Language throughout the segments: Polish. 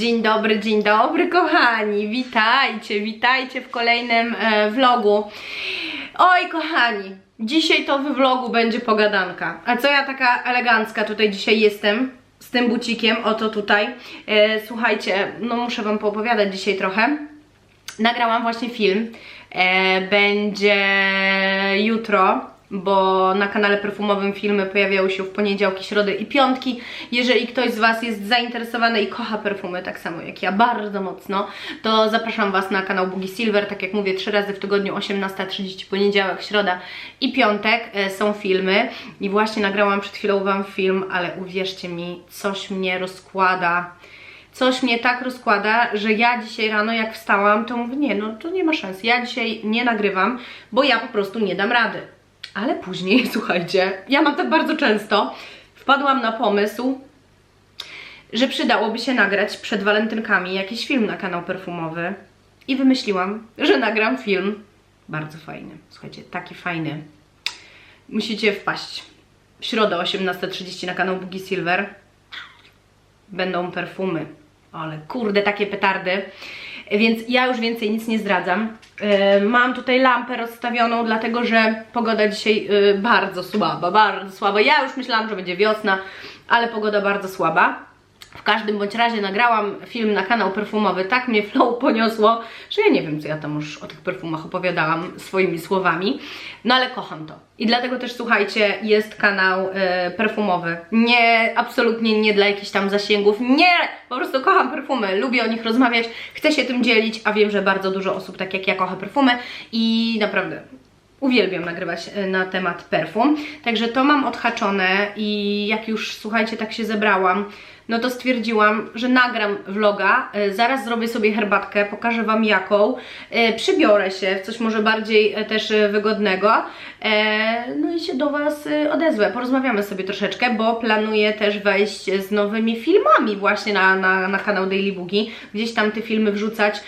Dzień dobry, dzień dobry kochani, witajcie, witajcie w kolejnym e, vlogu. Oj kochani, dzisiaj to w vlogu będzie pogadanka. A co ja taka elegancka tutaj dzisiaj jestem? Z tym bucikiem, oto tutaj. E, słuchajcie, no muszę wam poopowiadać dzisiaj trochę. Nagrałam właśnie film. E, będzie jutro, bo na kanale perfumowym filmy pojawiały się w poniedziałki, środy i piątki. Jeżeli ktoś z Was jest zainteresowany i kocha perfumy, tak samo jak ja, bardzo mocno, to zapraszam Was na kanał Boogie Silver. Tak jak mówię, trzy razy w tygodniu, 18.30, poniedziałek, środa i piątek e, są filmy. I właśnie nagrałam przed chwilą Wam film, ale uwierzcie mi, coś mnie rozkłada coś mnie tak rozkłada, że ja dzisiaj rano jak wstałam, to mówię, nie, no to nie ma szans. Ja dzisiaj nie nagrywam, bo ja po prostu nie dam rady. Ale później, słuchajcie, ja mam tak bardzo często, wpadłam na pomysł, że przydałoby się nagrać przed walentynkami jakiś film na kanał perfumowy i wymyśliłam, że nagram film bardzo fajny. Słuchajcie, taki fajny. Musicie wpaść. W środę 18.30 na kanał Boogie Silver będą perfumy. Ale kurde, takie petardy. Więc ja już więcej nic nie zdradzam. Yy, mam tutaj lampę rozstawioną, dlatego że pogoda dzisiaj yy, bardzo słaba, bardzo słaba. Ja już myślałam, że będzie wiosna, ale pogoda bardzo słaba. W każdym bądź razie nagrałam film na kanał perfumowy, tak mnie flow poniosło, że ja nie wiem, co ja tam już o tych perfumach opowiadałam swoimi słowami, no ale kocham to. I dlatego też, słuchajcie, jest kanał e, perfumowy. Nie, absolutnie nie dla jakichś tam zasięgów, nie! Po prostu kocham perfumy, lubię o nich rozmawiać, chcę się tym dzielić, a wiem, że bardzo dużo osób, tak jak ja, kocha perfumy i naprawdę Uwielbiam nagrywać e, na temat perfum. Także to mam odhaczone i jak już, słuchajcie, tak się zebrałam, no to stwierdziłam, że nagram vloga, e, zaraz zrobię sobie herbatkę, pokażę Wam jaką, e, przybiorę się w coś może bardziej e, też wygodnego, no i się do Was odezwę, porozmawiamy sobie troszeczkę, bo planuję też wejść z nowymi filmami właśnie na, na, na kanał Daily Boogie, gdzieś tam te filmy wrzucać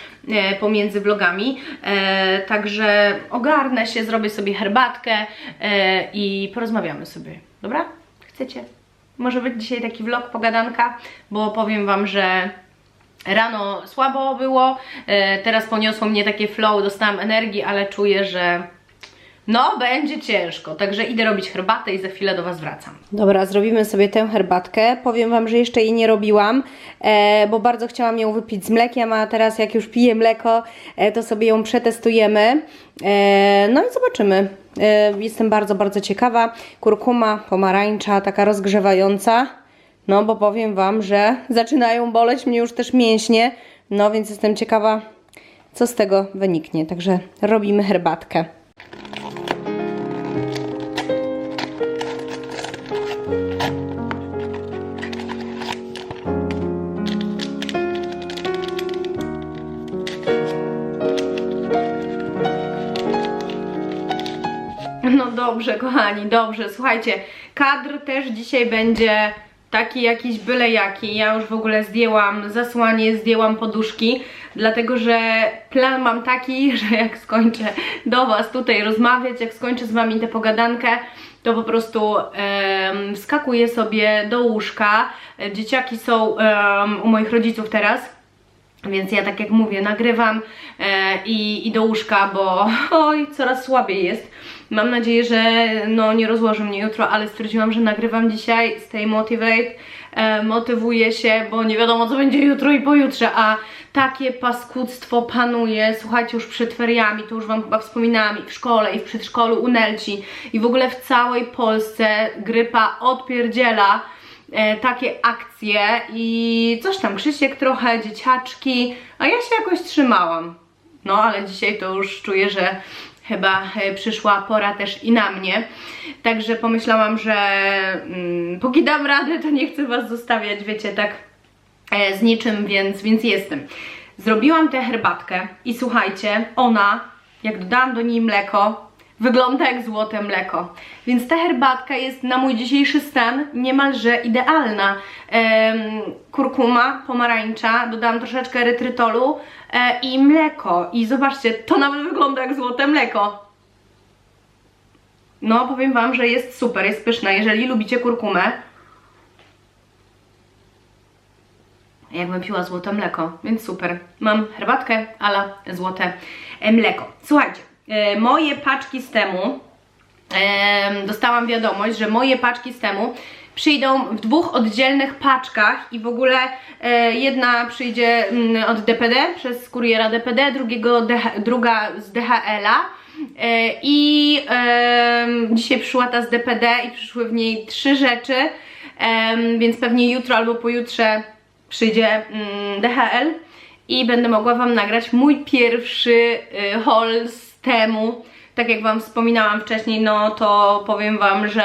pomiędzy vlogami, także ogarnę się, zrobię sobie herbatkę i porozmawiamy sobie, dobra? Chcecie? Może być dzisiaj taki vlog, pogadanka, bo powiem Wam, że rano słabo było, e, teraz poniosło mnie takie flow, dostałam energii, ale czuję, że no, będzie ciężko, także idę robić herbatę i za chwilę do Was wracam. Dobra, zrobimy sobie tę herbatkę. Powiem Wam, że jeszcze jej nie robiłam, e, bo bardzo chciałam ją wypić z mlekiem, a teraz jak już piję mleko, e, to sobie ją przetestujemy. E, no i zobaczymy. Jestem bardzo, bardzo ciekawa. Kurkuma pomarańcza, taka rozgrzewająca. No, bo powiem Wam, że zaczynają boleć mnie już też mięśnie. No, więc jestem ciekawa, co z tego wyniknie. Także robimy herbatkę. Dobrze, kochani, dobrze. Słuchajcie, kadr też dzisiaj będzie taki jakiś byle jaki. Ja już w ogóle zdjęłam zasłanie, zdjęłam poduszki, dlatego że plan mam taki, że jak skończę do Was tutaj rozmawiać, jak skończę z Wami tę pogadankę, to po prostu um, wskakuję sobie do łóżka. Dzieciaki są um, u moich rodziców teraz. Więc ja tak jak mówię, nagrywam e, i, i do łóżka, bo oj, coraz słabiej jest. Mam nadzieję, że no, nie rozłoży mnie jutro, ale stwierdziłam, że nagrywam dzisiaj Stay Motivate, e, motywuję się, bo nie wiadomo co będzie jutro i pojutrze, a takie paskudztwo panuje, słuchajcie, już przed feriami, to już Wam chyba wspominałam, i w szkole, i w przedszkolu u Nelci, i w ogóle w całej Polsce grypa odpierdziela, e, takie akcje i coś tam, Krzysiek trochę, dzieciaczki, a ja się jakoś trzymałam. No, ale dzisiaj to już czuję, że chyba e, przyszła pora też i na mnie. Także pomyślałam, że mm, póki dam radę, to nie chcę Was zostawiać, wiecie, tak e, z niczym, więc, więc jestem. Zrobiłam tę herbatkę i słuchajcie, ona, jak dodałam do niej mleko, wygląda jak złote mleko. Więc ta herbatka jest na mój dzisiejszy stan niemalże idealna. Kurkuma, pomarańcza, dodałam troszeczkę erytrytolu e, i mleko. I zobaczcie, to nawet wygląda jak złote mleko. No, powiem Wam, że jest super, jest pyszna. Jeżeli lubicie kurkumę, jakbym piła złote mleko, więc super. Mam herbatkę ala złote mleko. Słuchajcie, moje paczki z temu, em, dostałam wiadomość, że moje paczki z temu przyjdą w dwóch oddzielnych paczkach i w ogóle e, jedna przyjdzie mm, od DPD przez kuriera DPD, drugiego druga z DHL-a e, i dzisiaj przyszła ta z DPD i przyszły w niej trzy rzeczy, więc pewnie jutro albo pojutrze przyjdzie mm, DHL i będę mogła Wam nagrać mój pierwszy y, haul z temu. Tak jak Wam wspominałam wcześniej, no to powiem Wam, że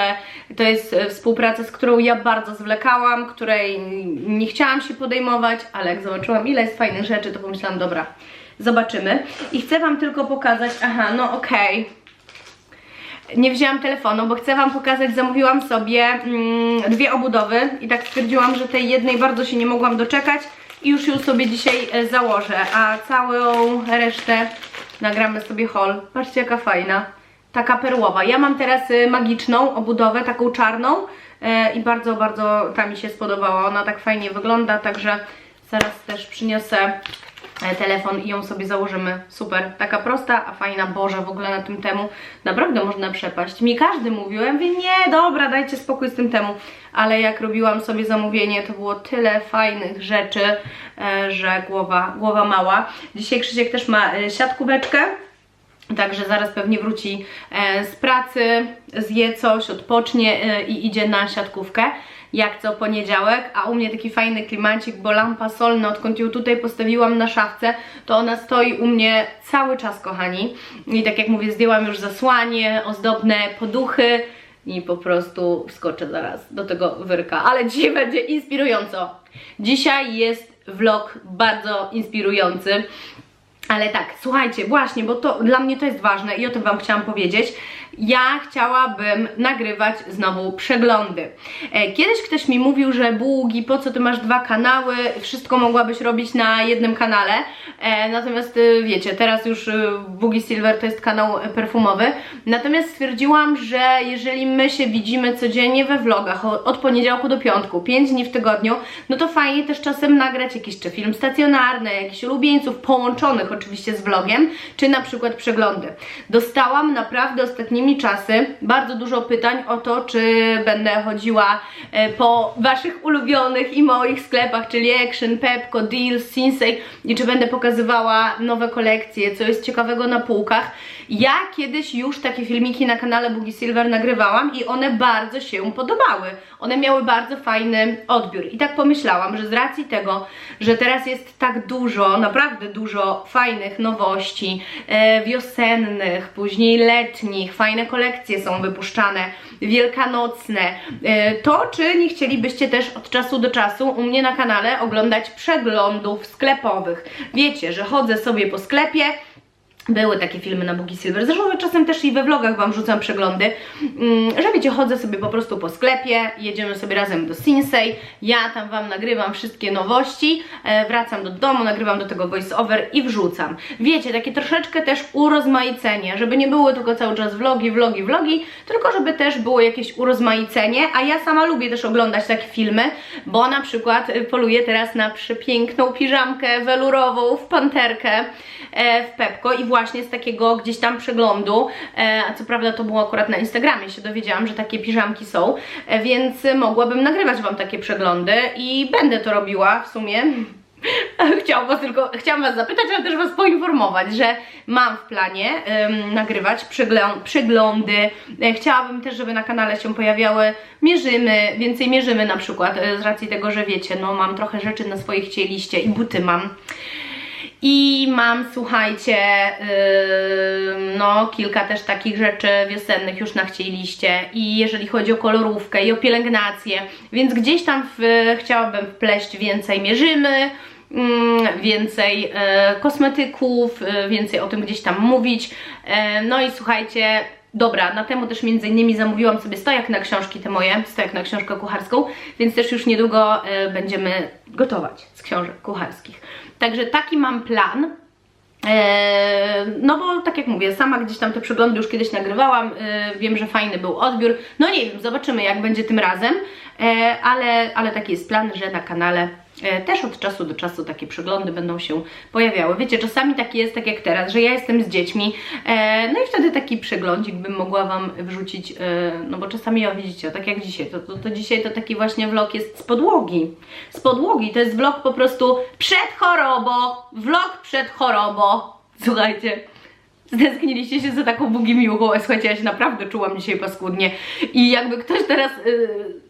to jest e, współpraca, z którą ja bardzo zwlekałam, której nie chciałam się podejmować, ale jak zobaczyłam ile jest fajnych rzeczy, to pomyślałam, dobra, zobaczymy. I chcę Wam tylko pokazać, aha, no okej, nie wzięłam telefonu, bo chcę Wam pokazać, zamówiłam sobie mm, dwie obudowy i tak stwierdziłam, że tej jednej bardzo się nie mogłam doczekać i już ją sobie dzisiaj e, założę, a całą resztę nagramy sobie haul. Patrzcie jaka fajna, taka perłowa. Ja mam teraz y, magiczną obudowę, taką czarną e, i bardzo, bardzo ta mi się spodobała. Ona tak fajnie wygląda, także zaraz też przyniosę telefon i ją sobie założymy. Super, taka prosta, a fajna, Boże, w ogóle na tym temu naprawdę można przepaść. Mi każdy mówił, ja mówię, nie, dobra, dajcie spokój z tym temu, ale jak robiłam sobie zamówienie, to było tyle fajnych rzeczy, e, że głowa, głowa mała. Dzisiaj Krzysiek też ma e, siatkóweczkę, Także zaraz pewnie wróci e, z pracy, zje coś, odpocznie e, i idzie na siatkówkę. Jak co poniedziałek, a u mnie taki fajny klimacik, bo lampa solna, odkąd ją tutaj postawiłam na szafce, to ona stoi u mnie cały czas, kochani. I tak jak mówię, zdjęłam już zasłanie, ozdobne poduchy i po prostu wskoczę zaraz do tego wyrka. Ale dzisiaj będzie inspirująco. Dzisiaj jest vlog bardzo inspirujący. Ale tak, słuchajcie, właśnie, bo to dla mnie to jest ważne i o tym Wam chciałam powiedzieć. Ja chciałabym nagrywać znowu przeglądy. E, Kiedyś ktoś mi mówił, że Bugi, po co ty masz dwa kanały, wszystko mogłabyś robić na jednym kanale. E, Natomiast y, wiecie, teraz już Bugi Silver to jest kanał e, perfumowy. Natomiast stwierdziłam, że jeżeli my się widzimy codziennie we vlogach od poniedziałku do piątku, 5 dni w tygodniu, no to fajnie też czasem nagrać jakiś czy film stacjonarny, jakichś ulubieńców połączonych oczywiście z vlogiem, czy na przykład przeglądy. Dostałam naprawdę ostatnimi czasy bardzo dużo pytań o to, czy będę chodziła e, po waszych ulubionych i moich sklepach, czyli Action, Pepco, Deals, Sinsei i czy będę pokazywała nowe kolekcje, co jest ciekawego na półkach. Ja kiedyś już takie filmiki na kanale Boogie Silver nagrywałam i one bardzo się podobały. One miały bardzo fajny odbiór i tak pomyślałam, że z racji tego, że teraz jest tak dużo, naprawdę dużo fajnych nowości, e, wiosennych, później letnich, fajne kolekcje są wypuszczane, wielkanocne, e, to czy nie chcielibyście też od czasu do czasu u mnie na kanale oglądać przeglądów sklepowych? Wiecie, że chodzę sobie po sklepie, były takie filmy na Boogie Silver. Zresztą czasem też i we vlogach Wam rzucam przeglądy, mm, że wiecie, chodzę sobie po prostu po sklepie, jedziemy sobie razem do Sinsei, ja tam Wam nagrywam wszystkie nowości, e, wracam do domu, nagrywam do tego voice over i wrzucam. Wiecie, takie troszeczkę też urozmaicenie, żeby nie było tylko cały czas vlogi, vlogi, vlogi, tylko żeby też było jakieś urozmaicenie, a ja sama lubię też oglądać takie filmy, bo na przykład y, poluję teraz na przepiękną piżamkę welurową w panterkę e, w Pepko i właśnie z takiego gdzieś tam przeglądu, e, a co prawda to było akurat na Instagramie, się dowiedziałam, że takie piżamki są, e, więc mogłabym nagrywać Wam takie przeglądy i będę to robiła w sumie. Chciałam was tylko, chciałam was zapytać, ale też was poinformować, że mam w planie em, nagrywać przeglą- przeglądy. E, Chciałabym też, żeby na kanale się pojawiały mierzymy, więcej mierzymy na przykład, z racji tego, że wiecie, no mam trochę rzeczy na swojej chciej liście i buty mam. I mam, słuchajcie, ym, no kilka też takich rzeczy wiosennych już na chciej liście i jeżeli chodzi o kolorówkę i o pielęgnację, więc gdzieś tam w, chciałabym wpleść więcej mierzymy, więcej e, kosmetyków, e, więcej o tym gdzieś tam mówić. E, no i słuchajcie, Dobra, na temu też między innymi zamówiłam sobie stojak na książki te moje, stojak na książkę kucharską, więc też już niedługo e, będziemy gotować z książek kucharskich. Także taki mam plan. E, no bo tak jak mówię, sama gdzieś tam te przeglądy już kiedyś nagrywałam, e, wiem, że fajny był odbiór. No nie wiem, zobaczymy jak będzie tym razem, ale, ale taki jest plan, że na kanale też od czasu do czasu takie przeglądy będą się pojawiały. Wiecie, czasami tak jest, tak jak teraz, że ja jestem z dziećmi, e, no i wtedy taki przeglądzik bym mogła Wam wrzucić, e, no bo czasami, ja widzicie, tak jak dzisiaj, to, to, to dzisiaj to taki właśnie vlog jest z podłogi. Z podłogi, to jest vlog po prostu przed chorobą, vlog przed chorobą. Słuchajcie, Zdęskniliście się za taką bugimiłką, słuchajcie, ja się naprawdę czułam dzisiaj paskudnie i jakby ktoś teraz, yy,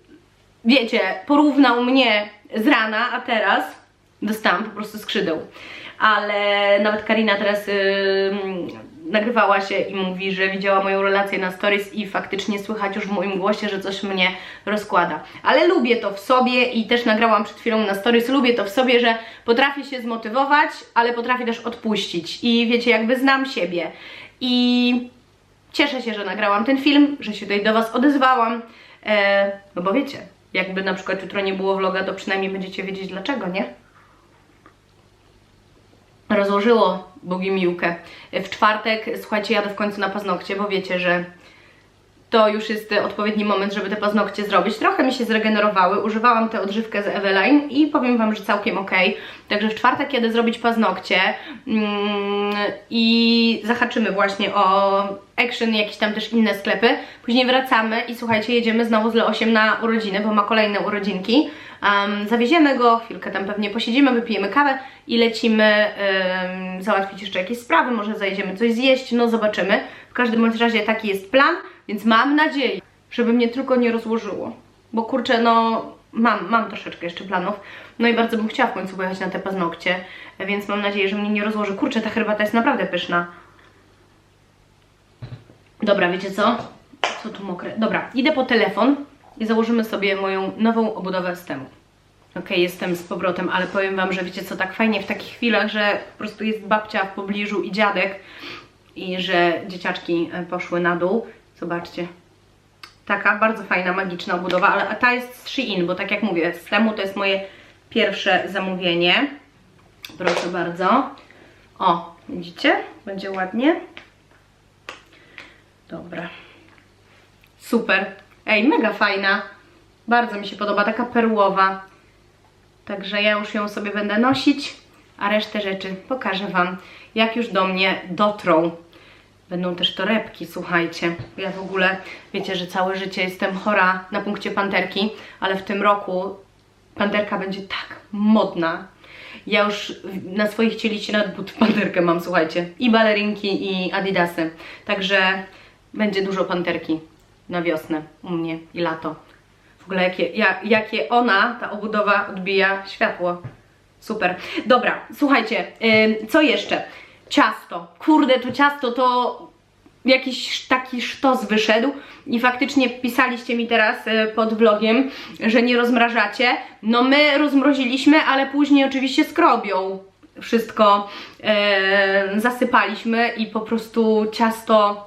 wiecie, porównał mnie z rana, a teraz dostałam po prostu skrzydeł. Ale nawet Karina teraz yy, nagrywała się i mówi, że widziała moją relację na stories i faktycznie słychać już w moim głosie, że coś mnie rozkłada. Ale lubię to w sobie i też nagrałam przed chwilą na stories, lubię to w sobie, że potrafię się zmotywować, ale potrafię też odpuścić i wiecie, jakby znam siebie i cieszę się, że nagrałam ten film, że się tutaj do Was odezwałam, e, no bo wiecie, jakby na przykład jutro nie było vloga, to przynajmniej będziecie wiedzieć dlaczego, nie? rozłożyło Bogi Miłkę. W czwartek, słuchajcie, jadę w końcu na paznokcie, bo wiecie, że to już jest odpowiedni moment, żeby te paznokcie zrobić. Trochę mi się zregenerowały, używałam tę odżywkę z Eveline i powiem Wam, że całkiem ok. Także w czwartek jadę zrobić paznokcie mm, i zahaczymy właśnie o Action jakieś tam też inne sklepy. Później wracamy i słuchajcie, jedziemy znowu z Leosiem na urodziny, bo ma kolejne urodzinki. Um, zawieziemy go, chwilkę tam pewnie posiedzimy, wypijemy kawę i lecimy załatwić jeszcze jakieś sprawy, może zajedziemy coś zjeść, no zobaczymy. W każdym razie taki jest plan, więc mam nadzieję, żeby mnie tylko nie rozłożyło. Bo kurczę, no mam, mam troszeczkę jeszcze planów. No i bardzo bym chciała w końcu pojechać na te paznokcie, więc mam nadzieję, że mnie nie rozłoży. Kurczę, ta herbata jest naprawdę pyszna. Dobra, wiecie co? Co tu mokre? Dobra, idę po telefon i założymy sobie moją nową obudowę z temu. Ok, jestem z powrotem, ale powiem Wam, że wiecie co, tak fajnie w takich chwilach, że po prostu jest babcia w pobliżu i dziadek i że dzieciaczki e, poszły na dół. Zobaczcie. Taka bardzo fajna, magiczna obudowa, ale ta jest z Shein, bo tak jak mówię, z temu to jest moje pierwsze zamówienie. Proszę bardzo. O, widzicie? Będzie ładnie. Dobra. Super. Ej, mega fajna. Bardzo mi się podoba, taka perłowa. Także ja już ją sobie będę nosić, a resztę rzeczy pokażę Wam, jak już do mnie dotrą. Będą też torebki, słuchajcie. Ja w ogóle, wiecie, że całe życie jestem chora na punkcie panterki, ale w tym roku panterka będzie tak modna. Ja już na swoich cielicie nawet but panterkę mam, słuchajcie. I balerinki, i adidasy. Także będzie dużo panterki na wiosnę u mnie i lato. W ogóle jakie, jak, jakie ona, ta obudowa odbija światło. Super. Dobra, słuchajcie, yy, co jeszcze? Ciasto. Kurde, to ciasto to jakiś taki sztos wyszedł i faktycznie pisaliście mi teraz y, pod vlogiem, że nie rozmrażacie. No my rozmroziliśmy, ale później oczywiście skrobią wszystko yy, zasypaliśmy i po prostu ciasto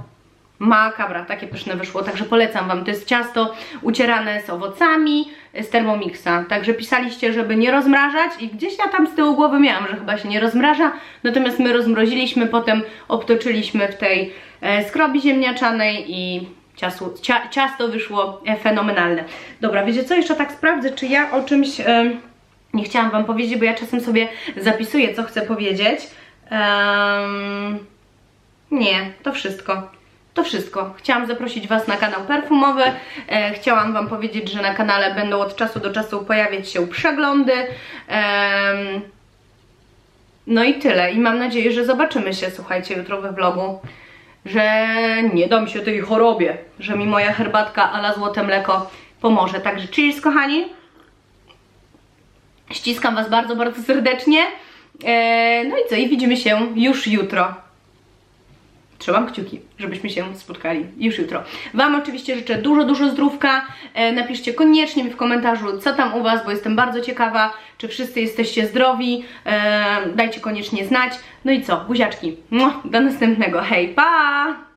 makabra, takie pyszne wyszło, także polecam Wam. To jest ciasto ucierane z owocami z Thermomixa, także pisaliście, żeby nie rozmrażać i gdzieś ja tam z tyłu głowy miałam, że chyba się nie rozmraża, natomiast my rozmroziliśmy, potem obtoczyliśmy w tej e, skrobi ziemniaczanej i ciasto, cia, ciasto wyszło fenomenalne. Dobra, wiecie co, jeszcze tak sprawdzę, czy ja o czymś e, nie chciałam Wam powiedzieć, bo ja czasem sobie zapisuję, co chcę powiedzieć. Um, nie, to wszystko. To wszystko. Chciałam zaprosić Was na kanał perfumowy. E, chciałam Wam powiedzieć, że na kanale będą od czasu do czasu pojawiać się przeglądy. No i tyle. I mam nadzieję, że zobaczymy się, słuchajcie, jutro we vlogu. Że nie dam się tej chorobie. Że mi moja herbatka ala złote mleko pomoże. Także cheers, kochani. Ściskam Was bardzo, bardzo serdecznie. E, no i co? I widzimy się już jutro. Trzymam kciuki, żebyśmy się spotkali już jutro. Wam oczywiście życzę dużo, dużo zdrówka. E, napiszcie koniecznie mi w komentarzu, co tam u Was, bo jestem bardzo ciekawa, czy wszyscy jesteście zdrowi. E, dajcie koniecznie znać. No i co, buziaczki. Do następnego. Hej, pa!